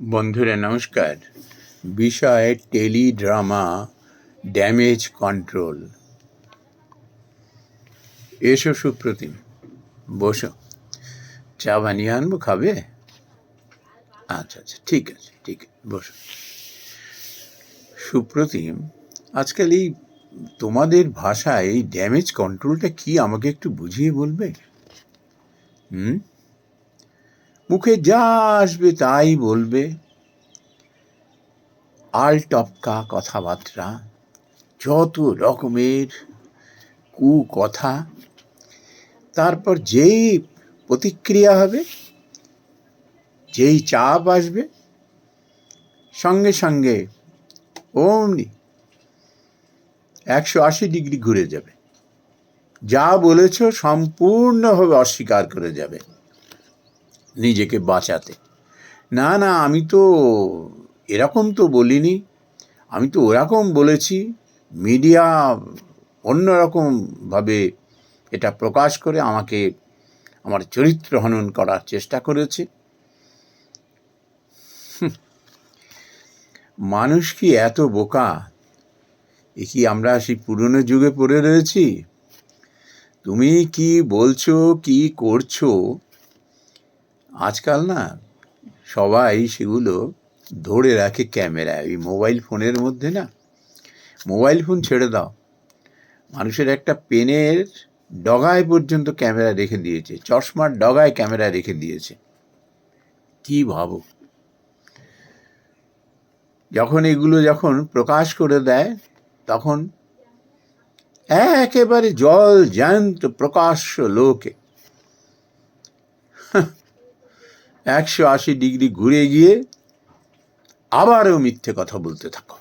বন্ধুরা, নমস্কার। বিষয় টেলিড্রামা, ড্যামেজ কন্ট্রোল। এসো সুপ্রতিম, বসো। চা বানিয়ে আনব, খাবে? আচ্ছা আচ্ছা ঠিক আছে, ঠিক বসো। সুপ্রতিম, আজকাল এই তোমাদের ভাষায় এই ড্যামেজ কন্ট্রোলটা কি আমাকে একটু বুঝিয়ে বলবে? হুম? মুখে যা আসবে তাই বলবে। আল টপকা কথাবার্তা, যত রকমের কু কথা তারপর যেই প্রতিক্রিয়া হবে, যেই চাপ আসবে, সঙ্গে সঙ্গে অমনি একশো আশি ডিগ্রি ঘুরে যাবে। যা বলেছ সম্পূর্ণভাবে অস্বীকার করে যাবে। নিজেকে বাঁচাতে। না না, আমি তো এরকম তো বলিনি। আমি তো ওরকম বলেছি। মিডিয়া অন্যরকমভাবে এটা প্রকাশ করে আমাকে আমার চরিত্র হনন করার চেষ্টা করেছে। মানুষ কি এত বোকা? এ কি আমরা সেই পুরনো যুগে পড়ে রয়েছি? তুমি কি বলছো, কি করছ? আজকাল না সবাই সেগুলো ধরে রাখে ক্যামেরায় ওই মোবাইল ফোনের মধ্যে না। মোবাইল ফোন ছেড়ে দাও। মানুষের একটা পেনের ডগায় পর্যন্ত ক্যামেরা রেখে দিয়েছে, চশমার ডগায় ক্যামেরা রেখে দিয়েছে। কি ভাবো? যখন এগুলো যখন প্রকাশ করে দেয়, তখন একেবারে জল জ্যান্ত প্রকাশ্য লোকে। একশো আশি ডিগ্রি ঘুরে গিয়ে আবারও মিথ্যে কথা বলতে থাকো।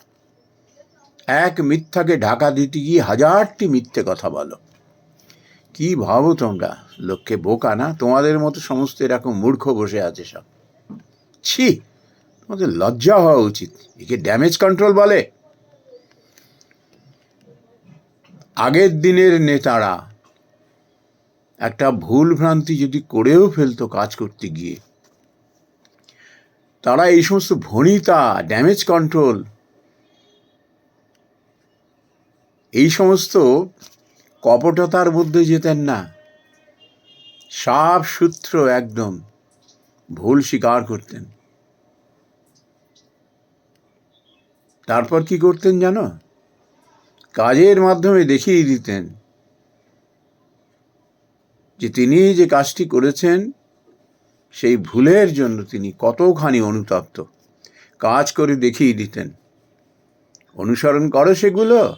এক মিথ্যাকে ঢাকা দিতে গিয়ে হাজারটি মিথ্যে কথা বলো। কি ভাবো তোমরা? লোককে বোকা না? তোমাদের মতো সমস্ত এরকম মূর্খ বসে আছে সব। ছি, তোমাদের লজ্জা হওয়া উচিত। একে ড্যামেজ কন্ট্রোল বলে। আগের দিনের নেতারা একটা ভুল ভ্রান্তি যদি করেও ফেলতো কাজ করতে গিয়ে তারা এই সমস্ত ভণিতা ড্যামেজ কন্ট্রোল এই সমস্ত কপটতার মধ্যে যেতেন না। সাপ সূত্র একদম ভুল স্বীকার করতেন। তারপর কি করতেন জানো? কাজের মাধ্যমে দেখিয়ে দিতেন যে তিনি যে কাজটি করেছেন সেই ভুলের জন্য তিনি কতখানি অনুতপ্ত। কাজ করে দেখিয়ে দিতেন। অনুসরণ করো সেগুলো।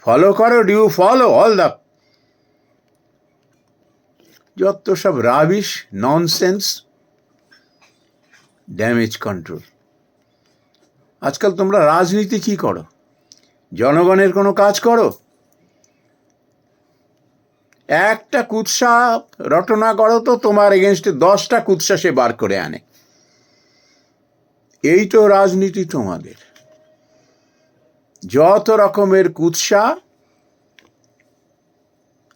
ফলো করো ডিউ ফলো অল দ্য যত সব রাবিশ ননসেন্স ড্যামেজ কন্ট্রোল আজকাল তোমরা রাজনীতি কি করো? জনগণের কোনো কাজ করো? একটা কুৎসা রটনা করো তো তোমার এগেনস্টে দশটা কুৎসা সে বার করে আনে। এই তো রাজনীতি তোমাদের। যত রকমের কুৎসা,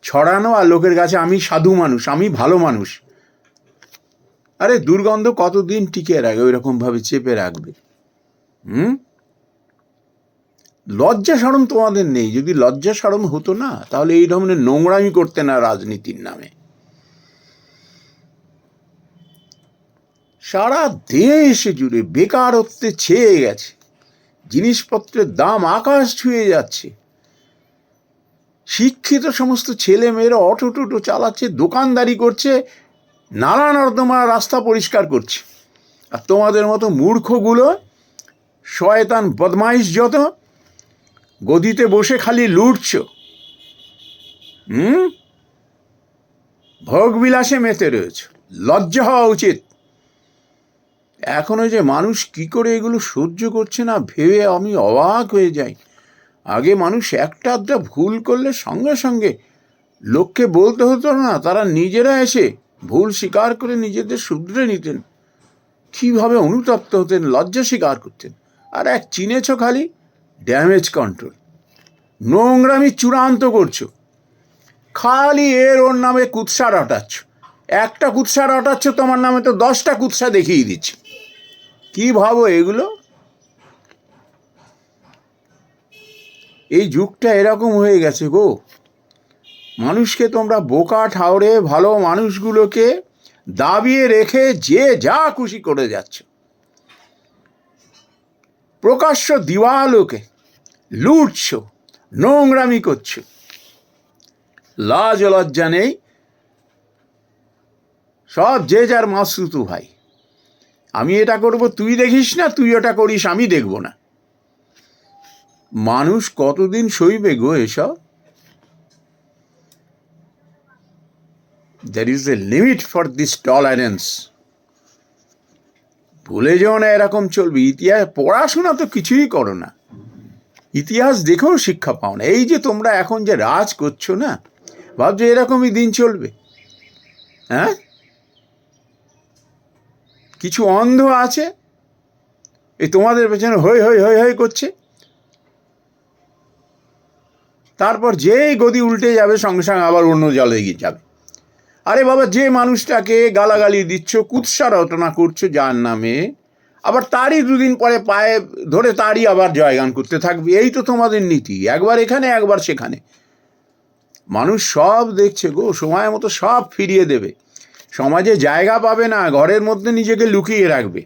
ছড়ানো আর লোকের কাছে আমি সাধু মানুষ, আমি ভালো মানুষ। আরে দুর্গন্ধ কতদিন টিকে রাখবে? ওই রকমভাবে চেপে রাখবে। হুম? লজ্জা সরম তোমাদের নেই। যদি লজ্জা সরম হতো না, তাহলে এই ধরনের নোংরামি করতে না রাজনীতির নামে। সারা দেশ জুড়ে বেকারত্বে ছেয়ে গেছে। জিনিসপত্রের দাম আকাশ ছুঁয়ে যাচ্ছে। শিক্ষিত সমস্ত ছেলে মেয়েরা অটো টোটো চালাচ্ছে, দোকানদারি করছে নালা নর্দমা রাস্তা পরিষ্কার করছে। আর তোমাদের মতো মূর্খগুলো, শয়তান বদমাইশ যত গদিতে বসে খালি লুটছ। হুম? ভোগ বিলাসে মেতে রয়েছ। লজ্জা হওয়া উচিত। এখনও যে মানুষ কি করে এগুলো সহ্য করছে না ভেবে আমি অবাক হয়ে যাই। আগে মানুষ একটা আধটা ভুল করলে সঙ্গে সঙ্গে লোককে বলতে হতো না, তারা নিজেরা এসে ভুল স্বীকার করে নিজেদের শুধরে নিতেন। কীভাবে অনুতপ্ত হতেন, লজ্জা স্বীকার করতেন। আর এক চিনেছ খালি? ড্যামেজ কন্ট্রোল নোংরামি চূড়ান্ত করছ। খালি এর ওর নামে কুৎসা রটাচ্ছ। একটা কুৎসা রটাচ্ছ, তোমার নামে তো দশটা কুৎসা দেখিয়ে দিচ্ছে। কি ভাবো এগুলো? এই যুগটা এরকম হয়ে গেছে গো। মানুষকে তোমরা বোকা ঠাউরে ভালো মানুষগুলোকে দাবিয়ে রেখে যে যা খুশি করে যাচ্ছ। প্রকাশ্য দিওয়ালোকে লুটছ, নোংরামি করছ। লাজ লজ্জা নেই। সব যে যার মাসুতু ভাই। আমি এটা করব, তুই দেখিস না, তুই ওটা করিস, আমি দেখব না। মানুষ কতদিন সইবে গো এসব? There is a limit for this tolerance ভুলে যেও না, এরকম চলবে। ইতিহাস পড়াশোনা তো কিছুই করো না। ইতিহাস দেখেও শিক্ষা পাও না। এই যে তোমরা এখন যে রাজ করছ না, ভাবছ এরকমই দিন চলবে? হ্যাঁ? কিছু অন্ধ আছে? এই তোমাদের পেছনে হই হই হই হই করছে? তারপর যেই গদি উল্টে যাবে, সঙ্গে সঙ্গে আবার অন্য জলে গিয়ে যাবে। আরে বাবা, যে মানুষটাকে গালাগালি দিচ্ছ, কুৎসা রটনা করছ, যার নামে আবার তারই দুদিন পরে পায়ে ধরে তারই আবার জয়গান করতে থাকবে। এই তো তোমাদের নীতি। একবার এখানে, একবার সেখানে। মানুষ সব দেখছে গো, সময় মতো সব ফিরিয়ে দেবে। সমাজে জায়গা পাবে না, ঘরের মধ্যে নিজেকে লুকিয়ে রাখবে।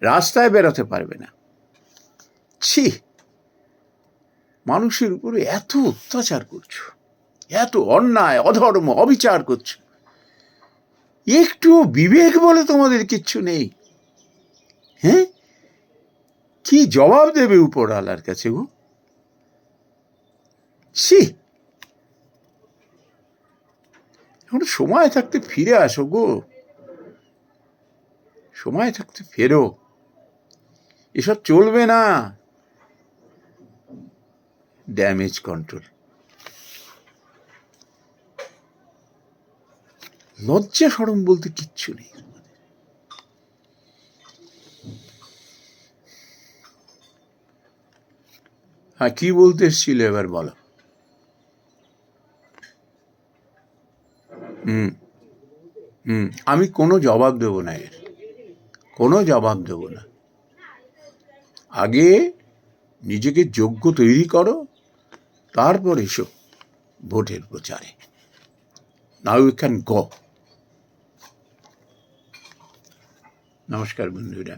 রাস্তায় বেরোতে পারবে না। ছি! মানুষের উপরে এত অত্যাচার করছ। এত অন্যায়, অধর্ম, অবিচার করছ। একটু বিবেক বলে তোমাদের কিচ্ছু নেই। হ্যাঁ? কি জবাব দেবে উপরওয়ালার কাছে গো? ছি! এখন সময় থাকতে ফিরে আসো গো। সময় থাকতে ফেরো। এসব চলবে না। ড্যামেজ কন্ট্রোল লজ্জা সরম বলতে কিচ্ছু নেই। হ্যাঁ কি বলতে এসছিল এবার বলো। হুম হুম, আমি কোনো জবাব দেবো না এর। কোনো জবাব দেবো না। আগে নিজেকে যোগ্য তৈরি করো, তারপর এসো ভোটের প্রচারে। নাও ইউ ক্যান গ নমস্কার বন্ধুরা।